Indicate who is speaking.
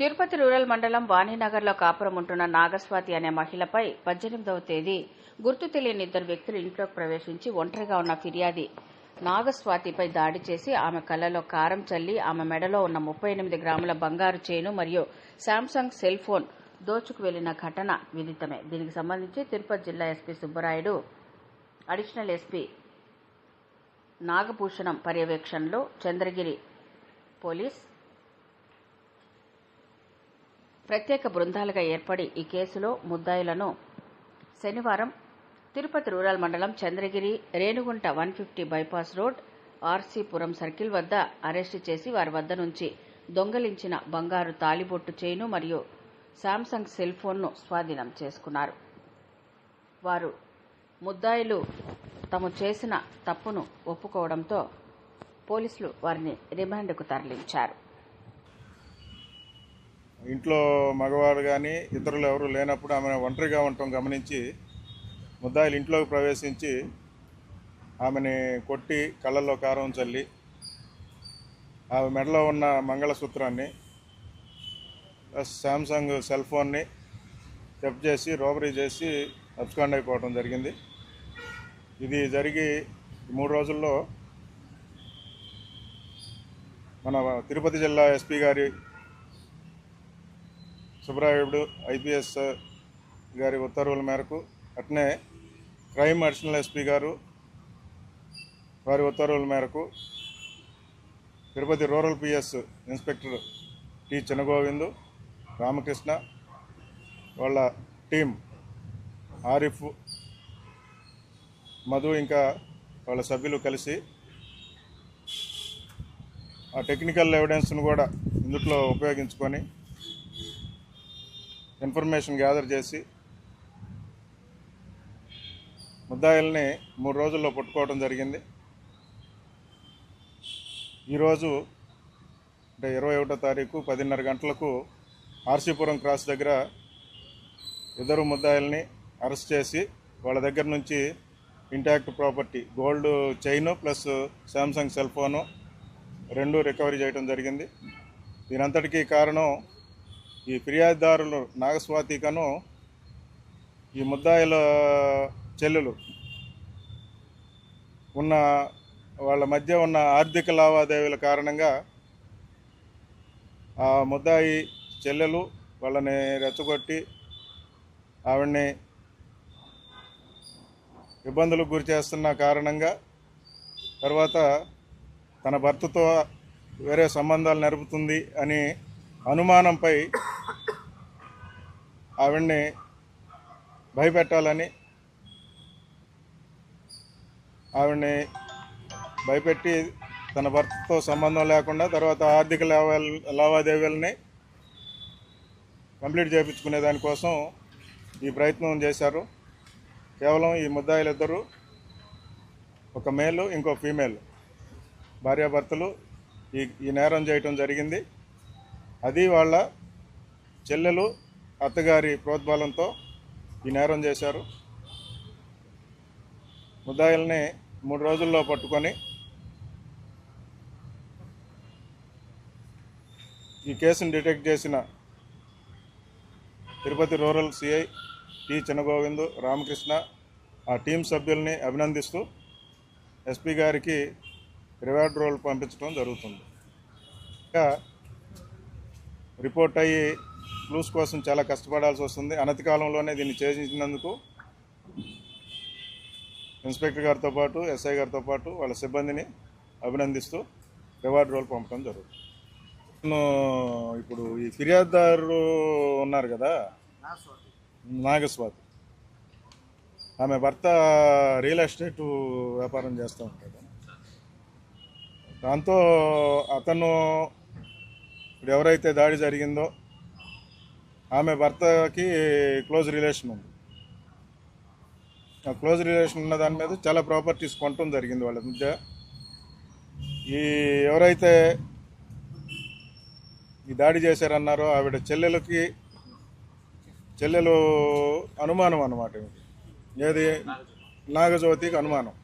Speaker 1: Tirupati rural మండలం వాణినగర్లో కాపురం ఉంటున్న నాగస్వాతి అనే మహిళపై పద్దెనిమిదవ తేదీ గుర్తు తెలియని ఇద్దరు వ్యక్తులు ఇంట్లోకి ప్రవేశించి ఒంటరిగా ఉన్న ఫిర్యాది. నాగస్వాతిపై దాడి చేసి ఆమె కళ్ళలో కారం చల్లి ఆమె మెడలో ఉన్న ముప్పై ఎనిమిది గ్రాముల బంగారు చైను మరియు శాంసంగ్ సెల్ ఫోన్ దోచుకు వెళ్ళిన ఘటన విదితమే. దీనికి సంబంధించి తిరుపతి జిల్లా SP Subbarayudu additional SP Nagabhushanam పర్యవేక్షణలో చంద్రగిరి పోలీస్ ప్రత్యేక బృందాలుగా ఏర్పడి ఈ కేసులో ముద్దాయిలను శనివారం తిరుపతి రూరల్ మండలం Chandragiri Renigunta one fifty bypass road RC Puram circle వద్ద అరెస్టు చేసి వారి వద్ద నుంచి దొంగలించిన బంగారు తాలిబొట్టు చైను మరియు శాంసంగ్ సెల్ ఫోన్ను స్వాధీనం చేసుకున్నారు. వారు ముద్దాయిలు తాము చేసిన తప్పును ఒప్పుకోవడంతో పోలీసులు వారిని రిమాండ్కు తరలించారు.
Speaker 2: ఇంట్లో మగవాడు కానీ ఇతరులు ఎవరు లేనప్పుడు ఆమె ఒంటరిగా ఉండటం గమనించి ముద్దాయిలు ఇంట్లోకి ప్రవేశించి ఆమెని కొట్టి కళ్ళల్లో కారం చల్లి ఆమె మెడలో ఉన్న మంగళసూత్రాన్ని ప్లస్ శాంసంగ్ సెల్ ఫోన్ని జప్ చేసి రోబరీ చేసి అబ్స్కాండ్ అయిపోవడం జరిగింది. ఇది జరిగి మూడు రోజుల్లో మన తిరుపతి జిల్లా ఎస్పీ గారి సుబ్రాయుడు ఐపీఎస్ గారి ఉత్తర్వుల మేరకు అట్నే క్రైమ్ అడిషనల్ ఎస్పీ గారు వారి ఉత్తర్వుల మేరకు Tirupati rural PS inspector T. Chinnagovindu Ramakrishna వాళ్ళ టీం ఆరిఫ్ మధు ఇంకా వాళ్ళ సభ్యులు కలిసి ఆ టెక్నికల్ ఎవిడెన్స్ను కూడా ఇందులో ఉపయోగించుకొని ఇన్ఫర్మేషన్ గ్యాదర్ చేసి ముద్దాయిల్ని మూడు రోజుల్లో పట్టుకోవడం జరిగింది. ఈరోజు అంటే ఇరవై ఒకటో తారీఖు పదిన్నర గంటలకు ఆర్సీపురం క్రాస్ దగ్గర ఇద్దరు ముద్దాయిల్ని అరెస్ట్ చేసి వాళ్ళ దగ్గర నుంచి intact property gold chain plus Samsung cell phone రెండు రికవరీ చేయడం జరిగింది. దీనంతటికీ కారణం ఈ ఫిర్యాదుదారులు నాగస్వాతికను ఈ ముద్దాయిల చెల్లెలు ఉన్న వాళ్ళ మధ్య ఉన్న ఆర్థిక లావాదేవీల కారణంగా ఆ ముద్దాయి చెల్లెలు వాళ్ళని రెచ్చగొట్టి ఆవిడ్ని ఇబ్బందులకు గురి చేస్తున్న కారణంగా తర్వాత తన భర్తతో వేరే సంబంధాలు నడుపుతుంది అని అనుమానంపై ఆవిడ్ని భయపెట్టాలని ఆవిడ్ని భయపెట్టి తన భర్తతో సంబంధం లేకుండా తర్వాత ఆర్థిక లావా లావాదేవీలని కంప్లీట్ చేయించుకునే దానికోసం ఈ ప్రయత్నం చేశారు. కేవలం ఈ ముద్దాయిలిద్దరూ ఒక మేలు ఇంకో ఫీమేల్. భార్యాభర్తలు ఈ ఈ నేరం చేయటం జరిగింది. అది వాళ్ళ చెల్లెలు అత్తగారి ప్రోద్బలంతో ఈ నేరం చేశారు. ముద్దాయిల్ని మూడు రోజుల్లో పట్టుకొని ఈ కేసును డిటెక్ట్ చేసిన Tirupati rural CI T Chinnagovindu Ramakrishna ఆ టీం సభ్యుల్ని అభినందిస్తూ ఎస్పీ గారికి రివార్డ్ రోల్ పంపించడం జరుగుతుంది. ఇంకా రిపోర్ట్ అయ్యి క్లూస్ కోసం చాలా కష్టపడాల్సి వస్తుంది. అనతి కాలంలోనే దీన్ని చేసినందుకు ఇన్స్పెక్టర్ గారితో పాటు ఎస్ఐ గారితో పాటు వాళ్ళ సిబ్బందిని అభినందిస్తూ రివార్డ్ రోల్ పంపడం జరుగుతుంది. నేను ఇప్పుడు ఈ ఫిర్యాదుదారు ఉన్నారు కదా? నాగస్వాతి. ఆమె భర్త రియల్ ఎస్టేట్ వ్యాపారం చేస్తూ ఉంటాడు. దాంతో అతను ఇప్పుడు ఎవరైతే దాడి జరిగిందో ఆమె భర్తకి క్లోజ్ రిలేషన్ ఉంది. ఆ క్లోజ్ రిలేషన్ ఉన్న దాని మీద చాలా ప్రాపర్టీస్ కొనటం జరిగింది వాళ్ళ మధ్య. ఈ ఎవరైతే ఈ దాడి చేశారన్నారో ఆవిడ చెల్లెలకి చెల్లెలు అనుమానం అన్నమాట. ఏది? నాగజ్యోతికి అనుమానం.